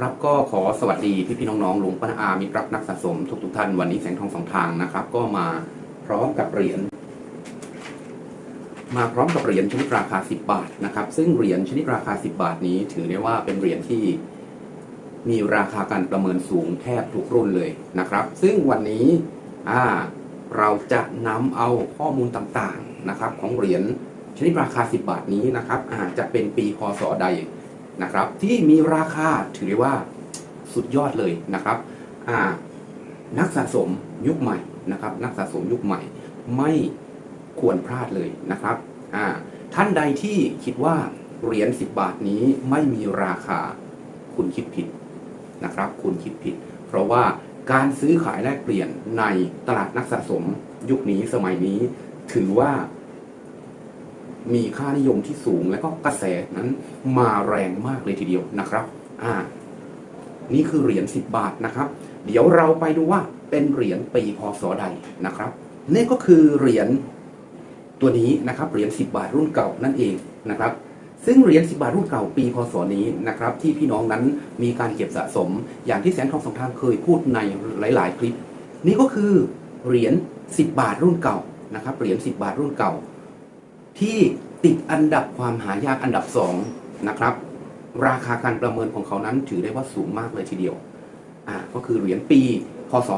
ครับก็ขอสวัสดีพี่พี่น้องๆลุงป้าอามิตรรักนักสะสมทุกทุกท่านวันนี้แสงทองสองทางนะครับ ก็มาพร้อมกับเหรียญมาพร้อมกับเหรียญชนิดราคา 10 บาทนะครับ ซึ่งเหรียญชนิดราคา 10 บาทนี้ ถือได้ว่าเป็นเหรียญที่มีราคาการประเมินสูงแทบทุกรุ่นเลยนะครับ ซึ่งวันนี้อ่าเราจะนำเอาข้อมูลต่างๆนะครับ ของเหรียญชนิดราคา 10 บาทนี้นะครับอาจจะเป็นปีพศใด นะครับที่มีราคาถือได้ว่าสุดยอดเลยนะครับนักสะสมยุคใหม่นะครับ นักสะสมยุคใหม่ไม่ควรพลาดเลยนะครับท่านใดที่คิดว่าเหรียญ10 บาทนี้ไม่มีราคาคุณคิดผิดนะครับ คุณคิดผิด เพราะว่าการซื้อขายแลกเปลี่ยนในตลาดนักสะสมยุคนี้สมัยนี้ ถือว่า มีค่านิยมที่สูงและก็กระแสนั้นมาแรงมากเลยทีเดียวนะครับ อ่า นี่คือเหรียญ10 บาทนะครับ เดี๋ยวเราไปดูว่าเป็นเหรียญปีพศใดนะครับ นี่ก็คือเหรียญตัวนี้นะครับเหรียญ10 บาทรุ่นเก่านั่นเองนะครับ ซึ่งเหรียญ10 บาทรุ่นเก่าปีพศนี้นะครับ ที่พี่น้องนั้นมีการเก็บสะสม อย่างที่แสนทองสองทางเคยพูดในหลาย ๆ คลิป นี่ก็คือเหรียญ10 บาทรุ่นเก่านะครับเหรียญ10 บาทรุ่นเก่า ที่ ติดอันดับความหายากอันดับสองนะครับ ราคาการประเมินของเขานั้นถือได้ว่าสูงมากเลยทีเดียวอ่าก็คือเหรียญปีพศ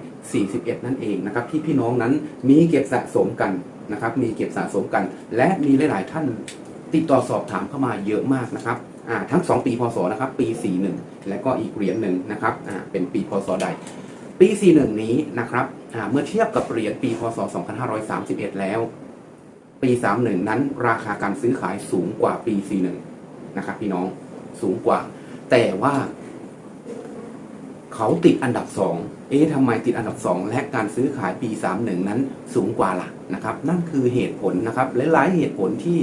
2541 นั่นเองนะครับที่พี่น้องนั้นมีเก็บสะสมกันนะครับมีเก็บสะสมกัน และมีหลาย ๆ ท่านติดต่อสอบถามเข้ามาเยอะมากนะครับอ่าทั้ง 2 ปีพศนะครับปี 41 และก็อีกเหรียญหนึ่งนะครับอ่าเป็นปีพศใด ปี 41 นี้นะครับอ่าเมื่อเทียบกับเหรียญปีพศ 2531 แล้ว ปี 31 นั้น ราคาการซื้อขายสูงกว่าปี 41 นะครับพี่น้องสูงกว่า แต่ว่าเขาติดอันดับ 2 เอ๊ะทำไมติดอันดับ 2 และการซื้อขายปี 31 นั้นสูงกว่าล่ะนะครับ นั่นคือเหตุผลนะครับหลายๆเหตุผลที่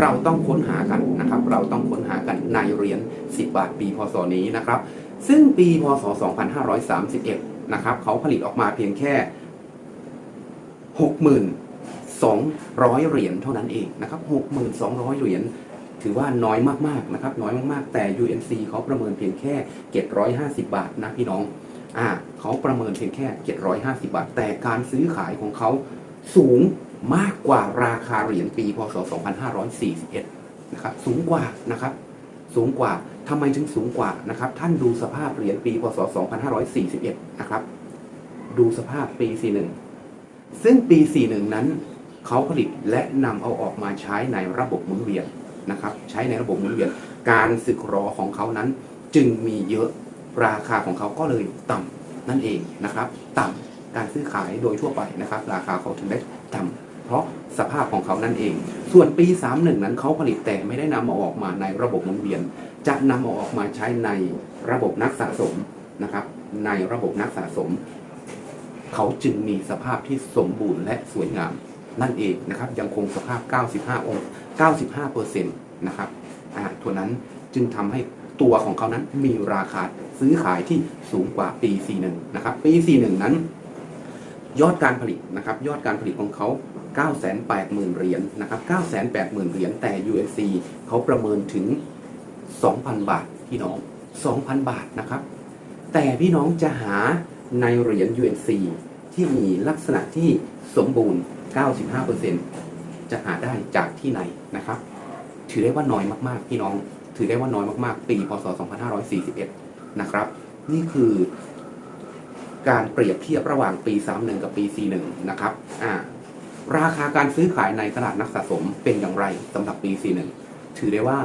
เราต้องค้นหากันนะครับ เราต้องค้นหากันในเหรียญ10 บาทปีพศนี้นะครับ ซึ่งปีพศ 2531 นะครับเขาผลิตออกมาเพียงแค่ 6,200 เหรียญเท่านั้นเองนะครับ 6,200 เหรียญถือว่าน้อยมากๆนะครับ น้อยมากๆ แต่ UNC เขาประเมินเพียงแค่ 750 บาทนะพี่น้องอ่าเขาประเมินเพียงแค่ 750 บาท แต่การซื้อขายของเขาสูงมากกว่าราคาเหรียญปีพศ 2541 นะครับ สูงกว่านะครับ สูงกว่าทำไมถึงสูงกว่านะครับ ท่านดูสภาพเหรียญปีพศ 2541 นะครับ ดูสภาพปี 41 ซึ่งปี 41 นั้นเขาผลิตและนำเอาออกมาใช้ในระบบหมุนเวียนนะครับ ใช้ในระบบหมุนเวียน การสึกรอของเขานั้นจึงมีเยอะราคาของเขาก็เลยต่ำนั่นเองนะครับ ต่ำการซื้อขายโดยทั่วไปนะครับ ราคาเขาถึงได้ต่ำเพราะสภาพของเขานั่นเอง ส่วนปี 31 นั้นเขาผลิตแต่ไม่ได้นำเอาออกมาในระบบหมุนเวียน จะนำเอาออกมาใช้ในระบบนักสะสมนะครับ ในระบบนักสะสม เขาจึงมีสภาพที่สมบูรณ์และสวยงาม นั่นเองนะครับยังคงสภาพ 95 องค์ 95เปอร์เซ็นต์นะครับอ่าตัวนั้นจึงทำให้ตัวของเขานั้นมีราคาซื้อขายที่สูงกว่าปี 41 นะครับ ปี 41 นั้น ยอดการผลิตนะครับ ยอดการผลิตของเขา 980,000 เหรียญนะครับ 980,000 เหรียญแต่ USC เขาประเมินถึง 2,000 บาทพี่น้อง 2,000 บาทนะครับ แต่พี่น้องจะหา ในเหรียญ UNC ที่มีลักษณะที่สมบูรณ์ 95%จะหาได้จากที่ไหนนะครับ ถือได้ว่าน้อยมากๆ พี่น้อง ถือได้ว่าน้อยมากๆ ปี พศ 2541 นะครับ นี่คือการเปรียบเทียบระหว่างปี 31 กับปี 41 นะครับ อ่า ราคาการซื้อขายในตลาดนักสะสมเป็นอย่างไรสำหรับปี 41 ถือได้ว่า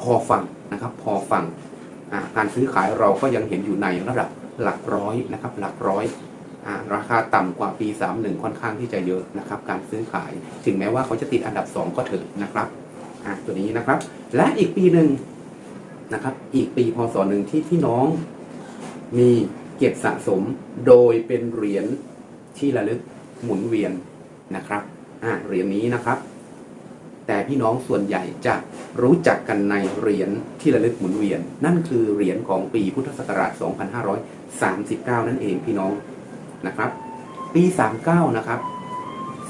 พอฟังนะครับ พอฟัง อ่า การซื้อขายเราก็ยังเห็นอยู่ในระดับ หลักร้อยนะครับหลักร้อยราคาต่ำกว่าปี 31 ค่อนข้างที่จะเยอะนะครับการซื้อขายถึงแม้ว่าเขาจะติดอันดับ 2 ก็เถอะนะครับตัวนี้นะครับ และอีกปีหนึ่งนะครับ อีกปีพศหนึ่งที่พี่น้องมีเก็บสะสมโดยเป็นเหรียญที่ระลึกหมุนเวียนนะครับเหรียญนี้นะครับ แต่พี่น้องส่วนใหญ่จะรู้จักกันในเหรียญที่ระลึกหมุนเวียน นั่นคือเหรียญของปีพุทธศักราช 2539 นั่นเองพี่น้องนะครับ ปี 39 นะครับ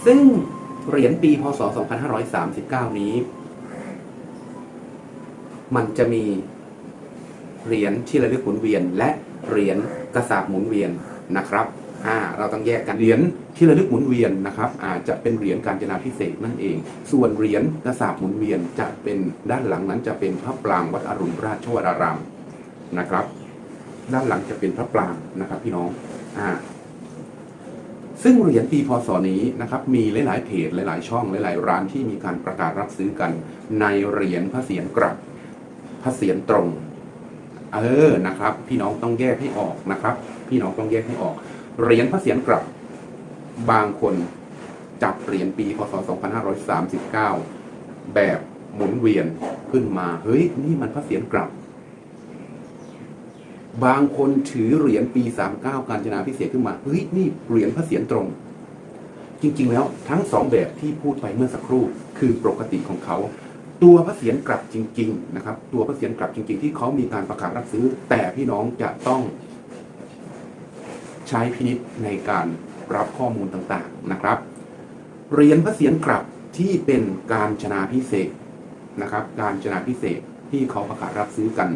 ซึ่งเหรียญปีพศ 2539 นี้ มันจะมีเหรียญที่ระลึกหมุนเวียน และเหรียญกระสาบหมุนเวียนนะครับ อ่าเราต้องแยกกันเหรียญที่ระลึกหมุนเวียนนะครับอาจจะเป็นเหรียญการจนาพิเศษนั่นเอง ส่วนเหรียญกระสาบหมุนเวียนจะเป็นด้านหลังนั้นจะเป็นพระปรางวัดอรุณราชวรารามนะครับ ด้านหลังจะเป็นพระปรางนะครับ พี่น้องอ่าซึ่งเหรียญปีพศนี้นะครับมีหลาย ๆเพจหลาย ๆ ช่องหลาย ๆ ร้านที่มีการประกาศรับซื้อกัน ในเหรียญพระเศียรกลับพระเศียรตรง เออนะครับ พี่น้องต้องแยกให้ออกนะครับ พี่น้องต้องแยกให้ออก เหรียญพระเศียรกลับบางคนจับเหรียญปีพศ 2539 แบบหมุนเวียนขึ้นมา เฮ้ย นี่มันพระเศียรกลับ บางคนถือเหรียญปี 39 การจนาพิเศษขึ้นมา เฮ้ย นี่เหรียญพระเศียรตรง จริง ๆ แล้วทั้งสองแบบที่พูดไปเมื่อสักครู่คือปกติของเขาตัวพระเศียรกลับจริง ๆ นะครับ ตัวพระเศียรกลับจริง ๆ ที่เขามีการประกาศรับซื้อ แต่พี่น้องจะต้อง ใช้พินิษในการรับข้อมูลต่างๆนะครับ เหรียญพระเศียรกลับที่เป็นการชนาพิเศษนะครับ การชนาพิเศษที่เขาประกาศรับซื้อกัน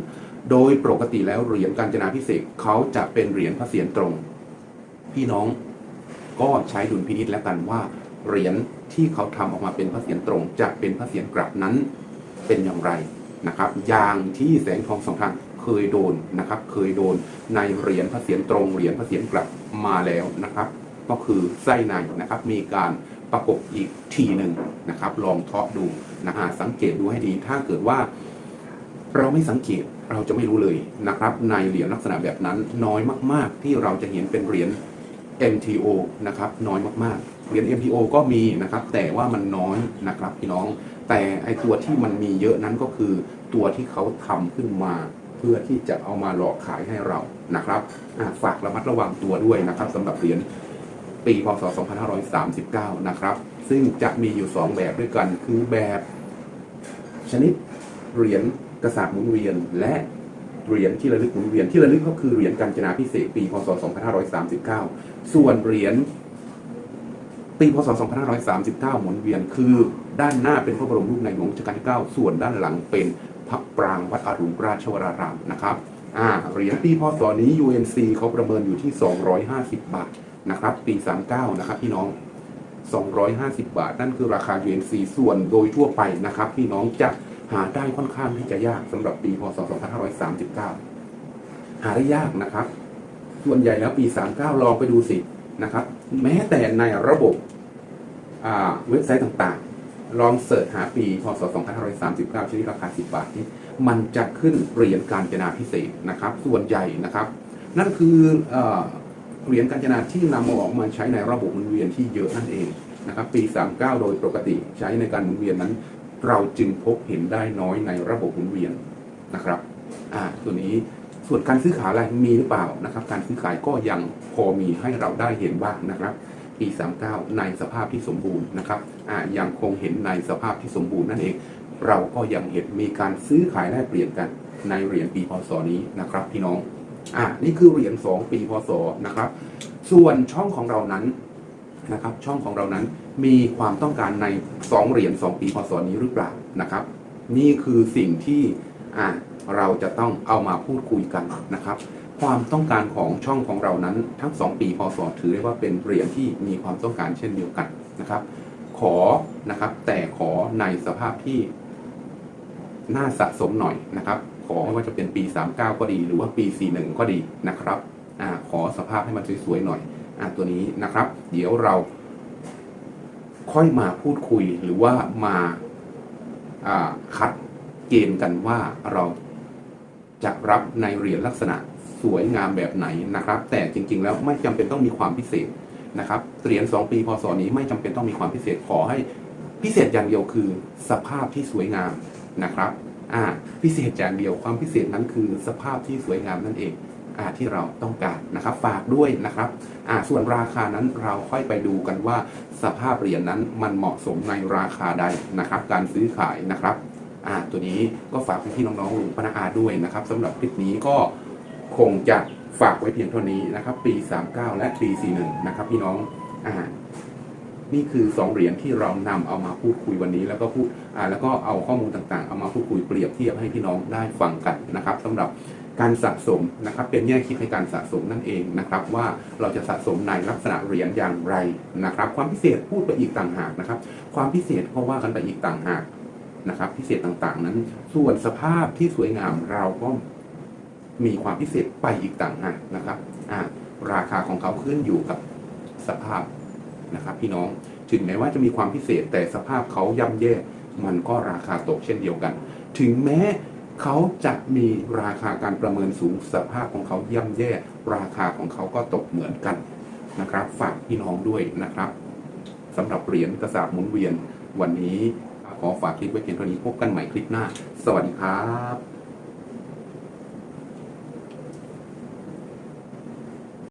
โดยปกติแล้วเหรียญการจนาพิเศษเขาจะเป็นเหรียญพระเศียรตรง พี่น้องก็ใช้ดุลพินิษแล้วกันว่าเหรียญที่เขาทำออกมาเป็นพระเศียรตรง จะเป็นพระเศียรกลับนั้นเป็นอย่างไรนะครับ อย่างที่แสงทองสองทาง เคยโดนนะครับเคยโดนในเหรียญพระเศียรตรงเหรียญพระเศียรกลับมาแล้วนะครับ ก็คือไส้ในนะครับมีการประกบอีกทีหนึ่งนะครับ ลองเทาะดูนะฮะสังเกตดูให้ดีถ้าเกิดว่า เราไม่สังเกตเราจะไม่รู้เลยนะครับ ในเหรียญลักษณะแบบนั้นน้อยมาก ๆ ที่เราจะเห็นเป็นเหรียญ MTO นะครับน้อยมากๆ เหรียญ MTO ก็มีนะครับ แต่ว่ามันน้อยนะครับพี่น้อง แต่ไอตัวที่มันมีเยอะนั้นก็คือตัวที่เขาทำขึ้นมา เพื่อที่จะเอามาหลอกขายให้เรานะครับฝากระมัดระวังตัวด้วยนะครับสำหรับเหรียญปีพศ 2539 นะครับ ซึ่งจะมีอยู่ 2 แบบด้วยกัน คือแบบชนิดเหรียญกระสาบหมุนเวียน และเหรียญที่ระลึกหมุนเวียนที่ระลึกก็คือเหรียญกาญจนาพิเศษปีพศ 2539 ส่วนเหรียญปีพศ 2539 หมุนเวียน คือด้านหน้าเป็นพระบรมรูปในหลวงรัชกาลที่ 9 ส่วนด้านหลังเป็น พระปรางวัดอรุณราชวรารามนะครับอ่าเหรียญปีพศนี้ UNC เขาประเมินอยู่ที่ 250 บาทนะครับ ปี 39 นะครับพี่น้อง 250 บาท นั่นคือราคา UNC ส่วนโดยทั่วไปนะครับ พี่น้องจะหาได้ค่อนข้างที่จะยากสำหรับปีพศ 2539 หาได้ยากนะครับ ส่วนใหญ่แล้วปี 39 ลองไปดูสินะครับ แม้แต่ในระบบเว็บไซต์ต่างๆ ลองเสิร์ชหาปีพศ 2539ชนิดราคา 10 บาทนี่มันจะขึ้นเหรียญการจนาพิเศษนะครับ ส่วนใหญ่นะครับ นั่นคือเอ่อเหรียญการจนาที่นำมาออกมาใช้ในระบบหมุนเวียนที่เยอะนั่นเองนะครับ ปี 39 โดยปกติใช้ในการหมุนเวียนนั้น เราจึงพบเห็นได้น้อยในระบบหมุนเวียนนะครับอ่าตัวนี้ส่วนการซื้อขายอะไรมีหรือเปล่านะครับ การซื้อขายก็ยังพอมีให้เราได้เห็นบ้างนะครับ ปี39 ในสภาพที่สมบูรณ์นะครับอ่ายังคงเห็นในสภาพที่สมบูรณ์นั่นเอง เราก็ยังเห็นมีการซื้อขายแลกเปลี่ยนกันในเหรียญปีพศนี้นะครับพี่น้องอ่านี่คือเหรียญ2ปีพศนะครับ ส่วนช่องของเรานั้นนะครับ ช่องของเรานั้นมีความต้องการใน 2 เหรียญ2ปีพศนี้หรือเปล่านะครับ นี่คือสิ่งที่อ่าเราจะต้องเอามาพูดคุยกันนะครับ ความต้องการของช่องของเรานั้นทั้ง 2 ปีพศถือได้ว่าเป็นเหรียญที่มีความต้องการเช่นเดียวกันนะครับ ขอนะครับแต่ขอในสภาพที่น่าสะสมหน่อยนะครับ ขอไม่ว่าจะเป็นปี 39 ก็ดี หรือว่าปี 41 ก็ดีนะครับอขอสภาพให้มันสวยๆหน่อยอตัวนี้นะครับ เดี๋ยวเราค่อยมาพูดคุยหรือว่ามาาคัดเกณฑ์กันว่าเราจะรับในเหรียญลักษณะ สวยงามแบบไหนนะครับ แต่จริง ๆ แล้วไม่จำเป็นต้องมีความพิเศษนะครับเหรียญ2ปีพศนี้ไม่จำเป็นต้องมีความพิเศษขอให้พิเศษอย่างเดียวคือสภาพที่สวยงามนะครับอ่าพิเศษอย่างเดียวความพิเศษนั้นคือสภาพที่สวยงามนั่นเองอ่าที่เราต้องการนะครับ ฝากด้วยนะครับอ่าส่วนราคานั้นเราค่อยไปดูกันว่า สภาพเหรียญนั้นมันเหมาะสมในราคาใดนะครับ การซื้อขายนะครับอ่าตัวนี้ก็ฝากพี่น้องๆลุงปนาอาด้วยนะครับสำหรับคลิปนี้ก็ คงจะฝากไว้เพียงเท่านี้นะครับ ปี 39 และปี 41 นะครับพี่น้องอ่านี่คือ 2 เหรียญที่เรานำเอามาพูดคุยวันนี้ แล้วก็พูดอ่าแล้วก็เอาข้อมูลต่างๆ เอามาพูดคุยเปรียบเทียบให้พี่น้องได้ฟังกันนะครับสำหรับการสะสมนะครับ เป็นแง่คิดในการสะสมนั่นเองนะครับ ว่าเราจะสะสมในลักษณะเหรียญอย่างไรนะครับ ความพิเศษพูดไปอีกต่างหากนะครับ ความพิเศษก็ว่ากันไปอีกต่างหากนะครับ พิเศษต่างๆ นั้น ส่วนสภาพที่สวยงามเราก็ มีความพิเศษไปอีกต่างหากนะครับราคาของเขาขึ้นอยู่กับสภาพนะครับ พี่น้องถึงแม้ว่าจะมีความพิเศษแต่สภาพเขาย่ำแย่ มันก็ราคาตกเช่นเดียวกัน ถึงแม้เขาจะมีราคาการประเมินสูงสภาพของเขาย่ำแย่ ราคาของเขาก็ตกเหมือนกันนะครับ ฝากพี่น้องด้วยนะครับสำหรับเหรียญกระสาบหมุนเวียนวันนี้ขอฝากคลิปไว้เพียงเท่านี้พบกันใหม่คลิปหน้า สวัสดีครับ